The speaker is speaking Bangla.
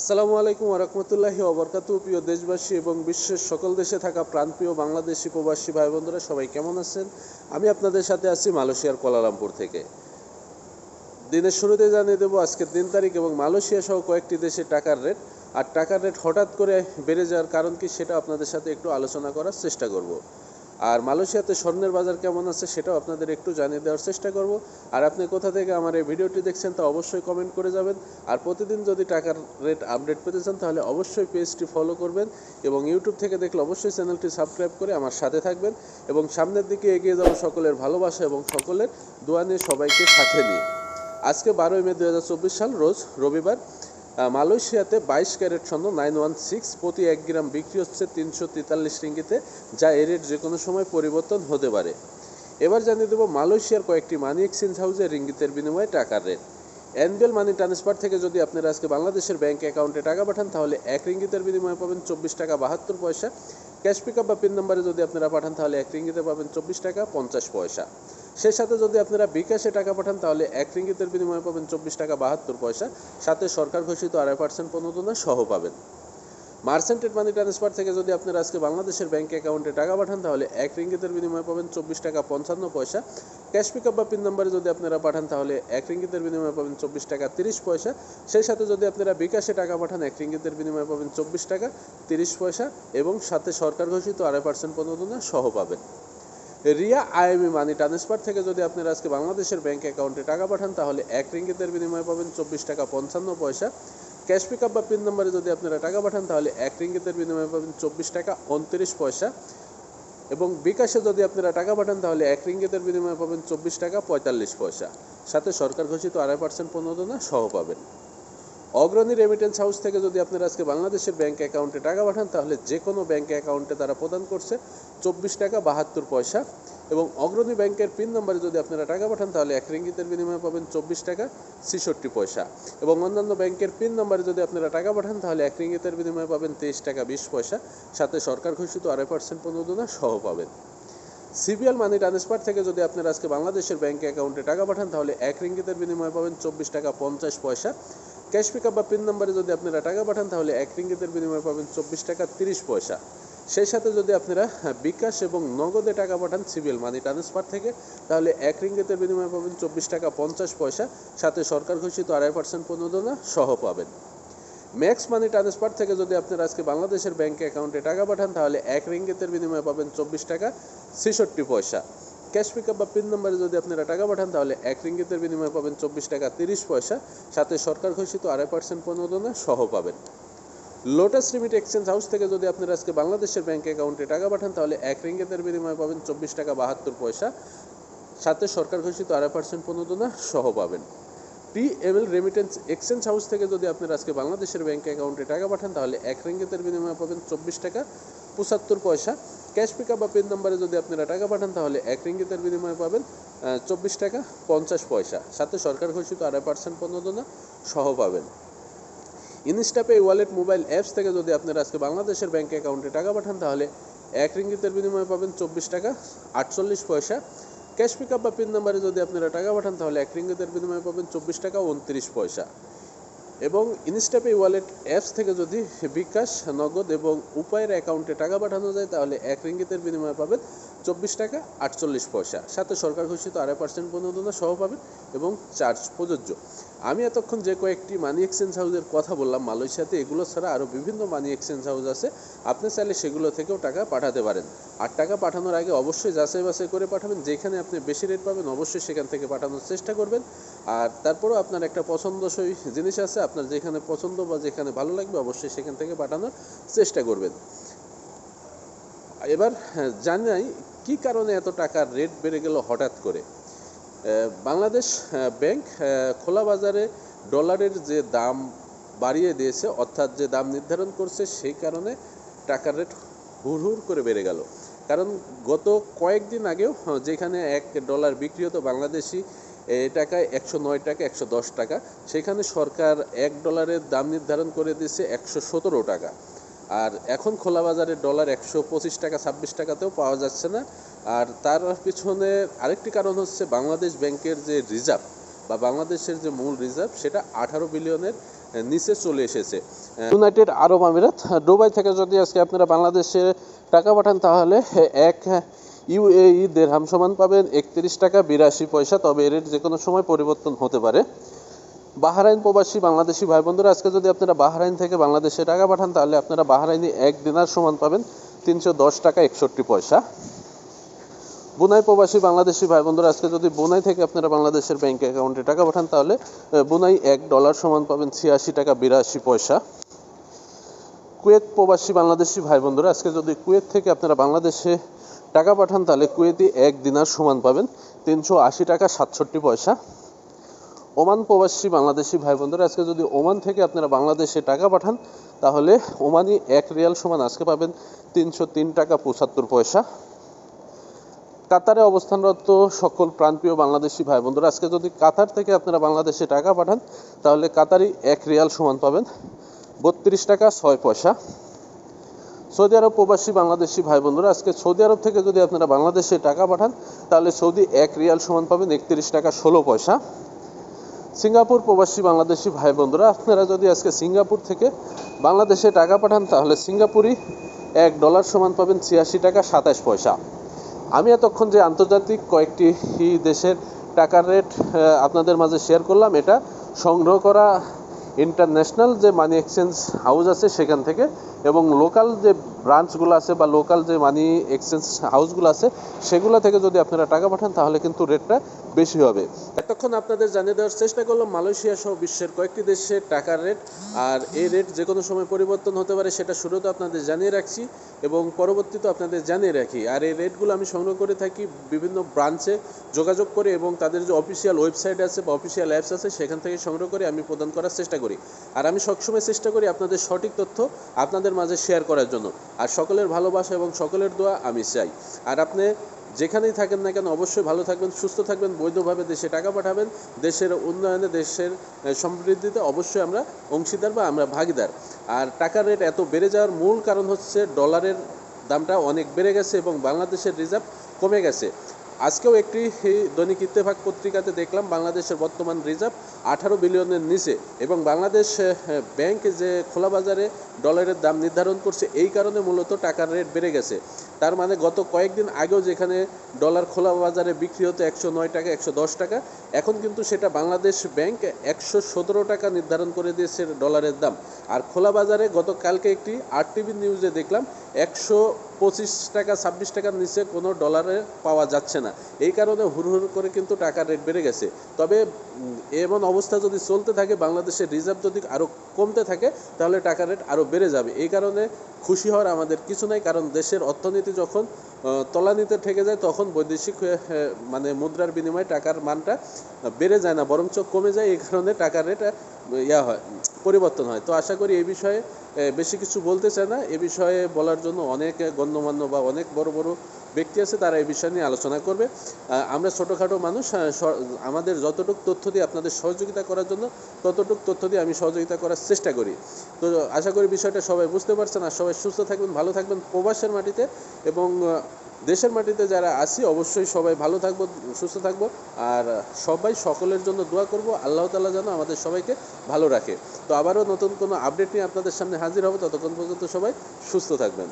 আসসালামু আলাইকুম ওরহমতুল্লাহি ওবরকাতু প্রিয় দেশবাসী এবং বিশ্বের সকল দেশে থাকা প্রাণপ্রিয় বাংলাদেশি প্রবাসী ভাই বোনেরা, সবাই কেমন আছেন? আমি আপনাদের সাথে আছি মালয়েশিয়ার কোলালামপুর থেকে। দিনের শুরুতে জানিয়ে দেবো, আজকের দিন তারিখ এবং মালয়েশিয়া সহ কয়েকটি দেশে টাকার রেট। আর টাকার রেট হঠাৎ করে বেড়ে যাওয়ার কারণ কি সেটা আপনাদের সাথে একটু আলোচনা করার চেষ্টা করব। আর মালয়েশিয়াতে স্বর্ণের বাজার কেমন আছে সেটাও আপনাদের একটু জানিয়ে দেওয়ার চেষ্টা করব। আর আপনি কোথা থেকে আমার এই ভিডিওটি দেখছেন তা অবশ্যই কমেন্ট করে যাবেন। আর প্রতিদিন যদি টাকার রেট আপডেট পেতে চান তাহলে অবশ্যই পেজটি ফলো করবেন এবং ইউটিউব থেকে দেখলে অবশ্যই চ্যানেলটি সাবস্ক্রাইব করে আমার সাথে থাকবেন এবং সামনের দিকে এগিয়ে যাব সকলের ভালোবাসা এবং সকলের দোয়া নিয়ে সবাইকে সাথে নিয়ে। আজকে বারোই মে দু হাজার চব্বিশ সাল, রোজ রবিবার। মালয়েশিয়াতে বাইশ ক্যারেট স্বর্ণ, নাইন ওয়ান সিক্স, প্রতি এক গ্রাম বিক্রি হচ্ছে তিনশো তেতাল্লিশ রিঙ্গিতে, যা এ রেট যে কোনো সময় পরিবর্তন হতে পারে। এবার জানিয়ে দেবো মালয়েশিয়ার কয়েকটি মানি এক্সচেঞ্জ হাউসে রিঙ্গিতের বিনিময়ে টাকার রেট। অ্যানুয়াল মানি ট্রান্সফার থেকে যদি আপনারা আজকে বাংলাদেশের ব্যাংক অ্যাকাউন্টে টাকা পাঠান, তাহলে এক রিঙ্গিতের বিনিময়ে পাবেন চব্বিশ টাকা বাহাত্তর পয়সা। ক্যাশ পিক বা পিন নাম্বারে যদি আপনারা পাঠান, তাহলে এক রিঙ্গিতে পাবেন চব্বিশ টাকা পঞ্চাশ পয়সা। সেই সাথে যদি আপনারা বিকাশে টাকা পাঠান, তাহলে এক রিঙ্গিতের বিনিময়ে পাবেন চব্বিশ টাকা বাহাত্তর পয়সা। সাথে সরকার ঘোষিত আড়াই পার্সেন্ট প্রণোদনা সহ পাবেন। মার্সেন্টেড মানি ট্রান্সফার থেকে যদি আপনারা আজকে বাংলাদেশের ব্যাংক অ্যাকাউন্টে টাকা পাঠান, তাহলে এক রিঙ্গিতের বিনিময়ে পাবেন চব্বিশ টাকা পঞ্চান্ন পয়সা। ক্যাশ পিকআপ বা পিন নাম্বারে যদি আপনারা পাঠান, তাহলে এক রিঙ্গিতের বিনিময়ে পাবেন চব্বিশ টাকা তিরিশ পয়সা। সেই সাথে যদি আপনারা বিকাশে টাকা পাঠান, এক রিঙ্গিতের বিনিময়ে পাবেন চব্বিশ টাকা তিরিশ পয়সা এবং সাথে সরকার ঘোষিত আড়াই পার্সেন্ট প্রণোদনা সহ পাবেন। রিয়া আইএমই মানি ট্রান্সফার থেকে যদি আপনারা আজকে বাংলাদেশের ব্যাংক অ্যাকাউন্টে টাকা পাঠান, তাহলে এক রিঙ্গিতের বিনিময়ে পাবেন চব্বিশ টাকা পঞ্চান্ন পয়সা। ক্যাশ পিকআপ বা পিন নম্বরে যদি আপনারা টাকা পাঠান, তাহলে এক রিঙ্গিতের বিনিময়ে পাবেন চব্বিশ টাকা উনত্রিশ পয়সা। এবং বিকাশে যদি আপনারা টাকা পাঠান, তাহলে এক রিঙ্গিতের বিনিময়ে পাবেন চব্বিশ টাকা পঁয়তাল্লিশ পয়সা। সাথে সরকার ঘোষিত আড়াই পার্সেন্ট প্রণোদনা সহ পাবেন। অগ্রণী রেমিটেন্স হাউস থেকে যদি আপনারা আজকে বাংলাদেশের ব্যাংক অ্যাকাউন্টে টাকা পাঠান, তাহলে যে কোনো ব্যাংক অ্যাকাউন্টে তারা প্রদান করছে চব্বিশ টাকা বাহাত্তর পয়সা। এবং অগ্রণী ব্যাংকের পিন নম্বরে যদি আপনারা টাকা পাঠান, তাহলে এক রিঙ্গিতের বিনিময়ে পাবেন চব্বিশ টাকা ছেষট্টি পয়সা। এবং অন্যান্য ব্যাংকের পিন নম্বরে যদি আপনারা টাকা পাঠান, তাহলে এক রিঙ্গিতের বিনিময়ে পাবেন তেইশ টাকা বিশ পয়সা। সাথে সরকার ঘোষিত আড়াই পার্সেন্ট প্রণোদনা সহ পাবেন। সিবিএল মানি ট্রান্সফার থেকে যদি আপনারা আজকে বাংলাদেশের ব্যাংক অ্যাকাউন্টে টাকা পাঠান, তাহলে এক রিঙ্গিতের বিনিময়ে পাবেন চব্বিশ টাকা পঞ্চাশ পয়সা। ক্যাশ পিকআপ বা পিন নম্বরে যদি আপনারা টাকা পাঠান, তাহলে এক রিঙ্গিতের বিনিময়ে পাবেন চব্বিশ টাকা তিরিশ পয়সা। সেই সাথে যদি আপনারা হ্যাঁ, বিকাশ এবং নগদে টাকা পাঠান সিভিল মানি ট্রান্সফার থেকে তাহলে এক রিঙ্গিতের বিনিময়ে পাবেন চব্বিশ টাকা পঞ্চাশ পয়সা। সাথে সরকার ঘোষিত আড়াই পার্সেন্ট প্রণোদনা সহ পাবেন। ম্যাক্স মানি ট্রান্সফার থেকে যদি আপনারা আজকে বাংলাদেশের ব্যাংক অ্যাকাউন্টে টাকা পাঠান তাহলে এক রিঙ্গিতের বিনিময়ে পাবেন চব্বিশ টাকা ছেষট্টি পয়সা। ক্যাশ পিকআপ বা পিন নম্বরে যদি আপনারা টাকা পাঠান তাহলে এক রিঙ্গিতের বিনিময়ে পাবেন চব্বিশ টাকা তিরিশ পয়সা। সাথে সরকার ঘোষিত আড়াই পার্সেন্ট প্রণোদনা সহ পাবেন। লোটাস রিমিট এক্সচেঞ্জ হাউস থেকে যদি আপনারা আজকে বাংলাদেশের ব্যাংক অ্যাকাউন্টে টাকা পাঠান, তাহলে এক রিঙ্গিতের বিনিময়ে পাবেন চব্বিশ টাকা বাহাত্তর পয়সা। সাথে সরকার ঘোষিত আড়াই পার্সেন্ট প্রণোদনা সহ পাবেন। T ML remittance exchange house থেকে যদি আপনারা আজকে বাংলাদেশের ব্যাংক অ্যাকাউন্টে টাকা পাঠান, তাহলে এক রিঙ্গিতের বিনিময়ে পাবেন চব্বিশ টাকা পঁচাত্তর পয়সা। ক্যাশ পিকআপ বা পিন নাম্বারে যদি আপনারা টাকা পাঠান, তাহলে এক রিঙ্গিতের বিনিময়ে পাবেন চব্বিশ টাকা পঞ্চাশ পয়সা। সাথে সরকার ঘোষিত আড়াই পার্সেন্ট প্রণোদনা সহ পাবেন। ইনস্টাপে ওয়ালেট মোবাইল অ্যাপস থেকে যদি আপনারা আজকে বাংলাদেশের ব্যাংক অ্যাকাউন্টে টাকা পাঠান, তাহলে এক রিঙ্গিতের বিনিময়ে পাবেন চব্বিশ টাকা আটচল্লিশ পয়সা। ক্যাশ পিকআপ বা পিন নাম্বারে যদি আপনারা টাকা পাঠান, তাহলে এক রিঙ্গিতের বিনিময়ে পাবেন চব্বিশ টাকা উনত্রিশ পয়সা। এবং ইনস্টাপে ওয়ালেট অ্যাপস থেকে যদি বিকাশ, নগদ এবং উপায়ের অ্যাকাউন্টে টাকা পাঠানো যায়, তাহলে এক রিঙ্গিতের বিনিময়ে পাবেন চব্বিশ টাকা, আটচল্লিশ পয়সা। সাথে সরকার ঘোষিত আড়াই পার্সেন্ট প্রণোদনা সহ পাবেন এবং চার্জ প্রযোজ্য। আমি এতক্ষণ যে কয়েকটি মানি এক্সচেঞ্জ হাউসের কথা বললাম, মালয়েশিয়াতে এগুলো ছাড়া আরও বিভিন্ন মানি এক্সচেঞ্জ হাউস আছে। আপনি চাইলে সেগুলো থেকেও টাকা পাঠাতে পারেন। আর টাকা পাঠানোর আগে অবশ্যই যাচাই বাছাই করে পাঠাবেন। যেখানে আপনি বেশি রেট পাবেন, অবশ্যই সেখান থেকে পাঠানোর চেষ্টা করবেন। আর তারপরেও আপনার একটা পছন্দসই জিনিস আছে। আপনার যেখানে পছন্দ বা যেখানে ভালো লাগবে, অবশ্যই সেখান থেকে পাঠানোর চেষ্টা করবেন। এবার হ্যাঁ, জানাই কি কারণে এত টাকার রেট বেড়ে গেল হঠাৎ করে। বাংলাদেশ ব্যাংক খোলা বাজারে ডলারের যে দাম বাড়িয়ে দিয়েছে অর্থাৎ যে দাম নির্ধারণ করছে সেই কারণে টাকার রেট হুড় হুড় করে বেড়ে গেল। কারণ গত কয়েকদিন আগেও যেখানে এক ডলার বিক্রি হতো বাংলাদেশি টাকায় একশো নয় টাকা একশো দশ টাকা সেখানে সরকার এক ডলারের দাম নির্ধারণ করে দিয়েছে একশো সতেরো টাকা। আর এখন খোলা বাজারে ডলার একশো পঁচিশ টাকা, ছাব্বিশ টাকাতেও পাওয়া যাচ্ছে না। আর তার পিছনে আরেকটি কারণ হচ্ছে বাংলাদেশ ব্যাংকের যে রিজার্ভ বা বাংলাদেশের যে মূল রিজার্ভ, সেটা আঠারো বিলিয়নের নিচে চলে এসেছে। ইউনাইটেড আরব আমিরাত দুবাই থেকে যদি আজকে আপনারা বাংলাদেশে টাকা পাঠান তাহলে এক ইউএই দেড়হাম সমান পাবেন, একত্রিশ টাকা বিরাশি পয়সা। তবে এর যে কোনো সময় পরিবর্তন হতে পারে। বাহারাইন প্রবাসী বাংলাদেশি ভাই বন্ধুরা, আজকে যদি আপনারা বাহারাইন থেকে বাংলাদেশে টাকা পাঠান, তাহলে আপনারা বাহারাইনি এক দিনার সমান পাবেন তিনশো দশ টাকা একষট্টি পয়সা। বুনাই প্রবাসী বাংলাদেশি ভাই বন্ধুরা, আজকে যদি বুনাই থেকে আপনারা বাংলাদেশের ব্যাংক অ্যাকাউন্টে টাকা পাঠান, তাহলে বুনাই এক ডলার সমান পাবেন ছিয়াশি টাকা বিরাশি পয়সা। কুয়েত প্রবাসী বাংলাদেশি ভাই বন্ধুরা, আজকে যদি কুয়েত থেকে আপনারা বাংলাদেশে টাকা পাঠান, তাহলে কুয়েতি এক দিনার সমান পাবেন তিনশো আশি টাকা সাতষট্টি পয়সা। ওমান প্রবাসী বাংলাদেশি ভাই বন্ধুরা আজকে যদি ওমান থেকে আপনারা বাংলাদেশে টাকা পাঠান, তাহলে ওমানি এক রিয়াল সমান আজকে পাবেন তিনশো তিন টাকা পঁচাত্তর পয়সা। কাতারে অবস্থানরত সকল প্রাণপ্রিয় বাংলাদেশি ভাই বন্ধুরা আজকে যদি কাতার থেকে আপনারা বাংলাদেশে টাকা পাঠান, তাহলে কাতারি এক রিয়াল সমান পাবেন বত্রিশ টাকা ছয় পয়সা। সৌদি আরব প্রবাসী বাংলাদেশি ভাই বন্ধুরা আজকে সৌদি আরব থেকে যদি আপনারা বাংলাদেশে টাকা পাঠান, তাহলে সৌদি এক রিয়াল সমান পাবেন একত্রিশ টাকা ষোলো পয়সা। সিঙ্গাপুর প্রবাসী বাংলাদেশি ভাই বন্ধুরা, আপনারা যদি আজকে সিঙ্গাপুর থেকে বাংলাদেশে টাকা পাঠান, তাহলে সিঙ্গাপুরি এক ডলার সমান পাবেন ছিয়াশি টাকা সাতাশ পয়সা। আমি এতক্ষণ যে আন্তর্জাতিক কয়েকটি দেশের টাকার রেট আপনাদের মাঝে শেয়ার করলাম, এটা সংগ্রহ করা ইন্টারন্যাশনাল যে মানি এক্সচেঞ্জ হাউস আছে, সেখান থেকে এবং লোকাল যে ব্রাঞ্চগুলো আছে বা লোকাল যে মানি এক্সচেঞ্জ হাউসগুলো আছে, সেগুলো থেকে যদি আপনারা টাকা পাঠান, তাহলে কিন্তু রেটটা বেশি হবে। এতক্ষণ আপনাদের জানিয়ে দেওয়ার চেষ্টা করলাম, মালয়েশিয়া সহ বিশ্বের কয়েকটি দেশের টাকার রেট আর এই রেট যে কোনো সময় পরিবর্তন হতে পারে, সেটা শুরুতে আপনাদের জানিয়ে রাখছি এবং পরবর্তীতে আপনাদের জানিয়ে রাখি। আর এই রেটগুলো আমি সংগ্রহ করে থাকি বিভিন্ন ব্রাঞ্চে যোগাযোগ করে এবং তাদের যে অফিসিয়াল ওয়েবসাইট আছে বা অফিসিয়াল অ্যাপস আছে, সেখান থেকে সংগ্রহ করে আমি প্রদান করার চেষ্টা করি। আর আমি সবসময় চেষ্টা করি আপনাদের সঠিক তথ্য, আপনাদের মাঝে শেয়ার করার জন্য। আর সকলের ভালোবাসা এবং সকলের দোয়া আমি চাই। আর আপনি যেখানেই থাকেন না কেন, অবশ্যই ভালো থাকবেন, সুস্থ থাকবেন, বৈধভাবে দেশে টাকা পাঠাবেন, দেশের উন্নয়নে, দেশের সমৃদ্ধিতে অবশ্যই আমরা অংশীদার বা আমরা ভাগিদার। আর টাকার রেট এত বেড়ে যাওয়ার মূল কারণ হচ্ছে ডলারের দামটা অনেক বেড়ে গেছে এবং বাংলাদেশের রিজার্ভ কমে গেছে। আজকেও একটি দৈনিক ইত্তেফাক পত্রিকাতে দেখলাম বাংলাদেশের বর্তমান রিজার্ভ আঠারো বিলিয়নের নিচে এবং বাংলাদেশ ব্যাংক যে খোলা বাজারে ডলারের দাম নির্ধারণ করছে, এই কারণে মূলত টাকার রেট বেড়ে গেছে। তার মানে গত কয়েকদিন আগেও যেখানে ডলার খোলা বাজারে বিক্রি হতো একশো নয় টাকা, একশো দশ টাকা, এখন কিন্তু সেটা বাংলাদেশ ব্যাংক একশো সতেরো টাকা নির্ধারণ করে দিয়েছে ডলারের দাম। আর খোলা বাজারে গতকালকে একটি আর টিভি নিউজে দেখলাম একশো পঁচিশ টাকা, ছাব্বিশ টাকার নিচে কোনো ডলারে পাওয়া যাচ্ছে না। এই কারণে হুড় করে কিন্তু টাকার রেট বেড়ে গেছে। তবে এমন অবস্থা যদি চলতে থাকে, বাংলাদেশের রিজার্ভ যদি আরও কমতে থাকে, তাহলে টাকার রেট আরও বেড়ে যাবে। এই কারণে খুশি হওয়ার আমাদের কিছু নাই, কারণ দেশের অর্থনীতি যখন তলানিতে ঠেকে যায়, তখন বৈদেশিক মানে মুদ্রার বিনিময়ে টাকার মানটা বেড়ে যায় না, বরঞ্চ কমে যায়, এই কারণে টাকার রেট ইয়া হয়, পরিবর্তন হয়। তো আশা করি এই বিষয়ে বেশি কিছু বলতে চায় না। এ বিষয়ে বলার জন্য অনেক গণ্যমান্য বা অনেক বড় বড় ব্যক্তি আছে, তারা এই বিষয় নিয়ে আলোচনা করবে। আমরা ছোটোখাটো মানুষ আমাদের যতটুকু তথ্য দিয়ে আপনাদের সহযোগিতা করার জন্য ততটুকু তথ্য দিয়ে আমি সহযোগিতা করার চেষ্টা করি। তো আশা করি বিষয়টা সবাই বুঝতে পারছেন আর সবাই সুস্থ থাকবেন, ভালো থাকবেন প্রবাসের মাটিতে এবং দেশের মাটিতে যারা আছি অবশ্যই সবাই ভালো থাকব, সুস্থ থাকব আর সবাই সকলের জন্য দোয়া করব, আল্লাহ তালা যেন আমাদের সবাইকে ভালো রাখে। তো আবারও নতুন কোনো আপডেট নিয়ে আপনাদের সামনে হাজির হব, ততক্ষণ পর্যন্ত সবাই সুস্থ থাকবেন।